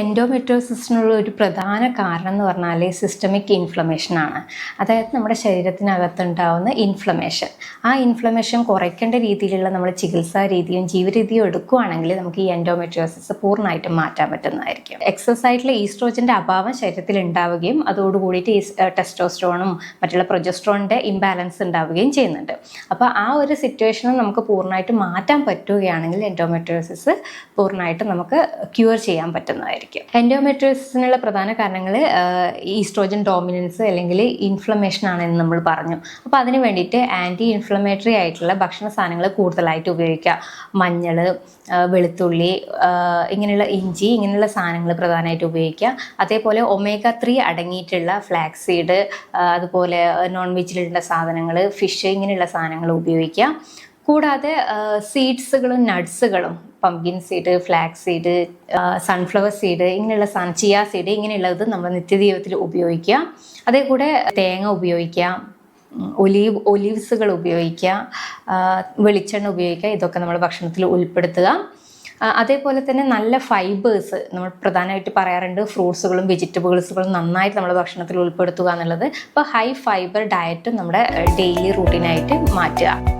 എൻഡോമെട്രോസിസിനുള്ള ഒരു പ്രധാന കാരണം എന്ന് പറഞ്ഞാൽ സിസ്റ്റമിക് ഇൻഫ്ലമേഷൻ ആണ്. അതായത് നമ്മുടെ ശരീരത്തിനകത്തുണ്ടാവുന്ന ഇൻഫ്ലമേഷൻ ആ ഇൻഫ്ലമേഷൻ കുറയ്ക്കേണ്ട രീതിയിലുള്ള നമ്മൾ ചികിത്സാ രീതിയും ജീവിതരീതിയും എടുക്കുകയാണെങ്കിൽ നമുക്ക് ഈ എൻഡോമെട്രിയോസിസ് പൂർണമായിട്ടും മാറ്റാൻ പറ്റുന്നതായിരിക്കും. എക്സസ് ആയിട്ടുള്ള ഈസ്ട്രോജന്റെ അഭാവം ശരീരത്തിൽ ഉണ്ടാവുകയും അതോടുകൂടിയിട്ട് ടെസ്റ്റോസ്ട്രോണും മറ്റുള്ള പ്രൊജസ്ട്രോണിന്റെ ഇംബാലൻസ് ഉണ്ടാവുകയും ചെയ്യുന്നുണ്ട്. അപ്പോൾ ആ ഒരു സിറ്റുവേഷനെ നമുക്ക് പൂർണമായിട്ട് മാറ്റാൻ പറ്റുകയാണെങ്കിൽ എൻഡോമെട്രിയോസിസ് പൂർണമായിട്ട് നമുക്ക് ക്യൂർ ചെയ്യാൻ പറ്റുന്നതായിരിക്കും. എൻഡോമെട്രിയോസിസിനുള്ള പ്രധാന കാരണങ്ങൾ ഈസ്ട്രോജൻ ഡോമിനൻസ് അല്ലെങ്കിൽ ഇൻഫ്ലമേഷൻ ആണെന്ന് നമ്മൾ പറഞ്ഞു. അപ്പോൾ അതിന് വേണ്ടിയിട്ട് ആന്റി ഇൻഫ്ലമേറ്ററി ആയിട്ടുള്ള ഭക്ഷണ സാധനങ്ങൾ കൂടുതലായിട്ട് ഉപയോഗിക്കുക. മഞ്ഞൾ വെളുത്തുള്ളി ഇങ്ങനെയുള്ള ഇഞ്ചി ഇങ്ങനെയുള്ള സാധനങ്ങൾ പ്രധാനമായിട്ട് ഉപയോഗിക്കുക. അതേപോലെ ഒമേഗ ത്രീ അടങ്ങിയിട്ടുള്ള ഫ്ലാക്സ് സീഡ് അതുപോലെ നോൺ വെജിലുള്ള സാധനങ്ങൾ ഫിഷ് ഇങ്ങനെയുള്ള സാധനങ്ങൾ ഉപയോഗിക്കുക. കൂടാതെ സീഡ്സുകളും നട്ട്സുകളും pumpkin seed flax seed sunflower seed ഇങ്ങനെയുള്ള സൺ ചിയ സീഡ് ഇങ്ങനെയുള്ളത് നമ്മൾ നിത്യജീവിതത്തിൽ ഉപയോഗിക്കുക. അതേ കൂടെ തേങ്ങ ഉപയോഗിക്കാം ഒലീവ് ഒലീവ്സുകൾ ഉപയോഗിക്കുക വെളിച്ചെണ്ണ ഉപയോഗിക്കുക ഇതൊക്കെ നമ്മൾ ഭക്ഷണത്തിൽ ഉൾപ്പെടുത്തുക. അതേപോലെ തന്നെ നല്ല ഫൈബേഴ്സ് നമ്മൾ പ്രധാനമായിട്ട് പറയാറുണ്ട് ഫ്രൂട്ട്സുകളും വെജിറ്റബിൾസുകളും നന്നായിട്ട് നമ്മുടെ ഭക്ഷണത്തിൽ ഉൾപ്പെടുത്തുക എന്നുള്ളത്. അപ്പോൾ ഹൈ ഫൈബർ ഡയറ്റും നമ്മുടെ ഡെയിലി റൂട്ടീനായിട്ട് മാറ്റുക.